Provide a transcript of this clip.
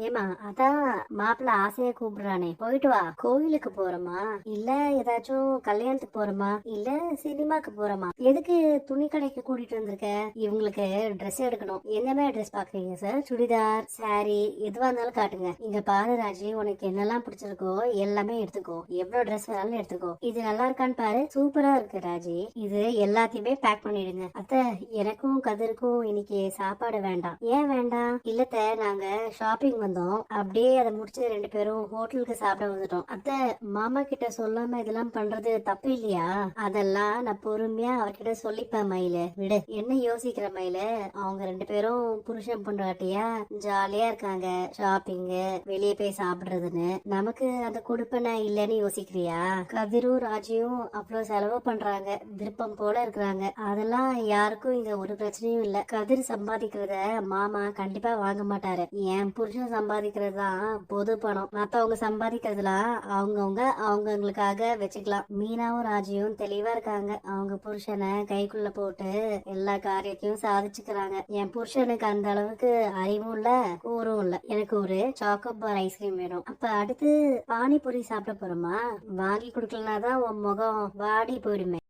ஏமா அதான் மாப்பிள்ள ஆசையா கூப்பிடுறானே. போயிட்டு வா. கோயிலுக்கு போறோமா இல்ல ஏதாச்சும் கல்யாணத்துக்கு போறோமா இல்ல சினிமாக்கு போறோமா எதுக்கு துணி கடைக்கு கூட்டிட்டு வந்திருக்க? இவங்களுக்கு ட்ரெஸ் எடுக்கணும். எந்த மாதிரி ட்ரெஸ் பாக்குறீங்க சார் சுடிதார் சாரி எதுவா இருந்தாலும் காட்டுங்க. இங்க பாரு ராஜி உனக்கு என்னெல்லாம் பிடிச்சிருக்கோ எல்லாமே எடுத்துக்கோ. எவ்வளவு ட்ரெஸ் வேணாலும் எடுத்துக்கோ. இது நல்லா இருக்கான்னு பாரு. சூப்பரா இருக்கு ராஜி. இது எல்லாத்தையுமே பேக் பண்ணிடுங்க. அத்தை எனக்கும் கதிருக்கும் இன்னைக்கு சாப்பாடு வேண்டாம். ஏன் வேண்டாம்? இல்லத்த நாங்க ஷாப்பிங் வந்தோம். அப்படியே அதை முடிச்சு ரெண்டு பேரும் ஹோட்டலுக்கு சாப்பிட வந்துட்டோம். அத்தை மாமா கிட்ட சொல்லாம இதெல்லாம் பண்றது தப்பு இல்லையா? அதெல்லாம் நான் பொறுமையா அவர்கிட்ட சொல்லிப்பேன் மயில. விடு. என்ன யோசிக்கிற மயில? அவங்க ரெண்டு பேரும் புருஷன் பொண்டாட்டியா? ஜாலியா இருக்காங்க. ஷாப்பிங்கு வெளியே போய் சாப்பிடுறதுன்னு. நமக்கு அந்த கொடுப்பனை இல்லைன்னு யோசிக்கிறியா? கதிரும் ராஜியும் அவ்வளவு செலவு பண்றாங்க. விருப்பம் போல இருக்கிறாங்க. அதெல்லாம் யாருக்கும் இங்க ஒரு பிரச்சனையும் இல்ல. கதிர் சம்பாதிக்கிறத மாமா கண்டிப்பா வாங்க மாட்டாரு. என் புருஷன் சம்பாதிக்கிறது தான் பொது பணம். மத்தவங்க சம்பாதிக்கிறதுலாம் அவங்கவுங்க அவங்கவுங்களுக்காக வச்சுக்கலாம். மீனாவும் ராஜியும் தெளிவா இருக்காங்க. அவங்க புருஷனை கைக்குள்ள போட்டு எல்லா காரியத்தையும் சாதிச்சுக்கிறாங்க. என் புருஷனுக்கு அந்த அளவுக்கு அறிவும் இல்ல கூறும் இல்ல. எனக்கு ஒரு சாக்கோபார் ஐஸ்கிரீம் வேணும். அப்ப அடுத்து பானிபூரி சாப்பிட போறோமா? வாங்கி கொடுக்கலனா தான் உன் முகம் வாடி போயிடுமே.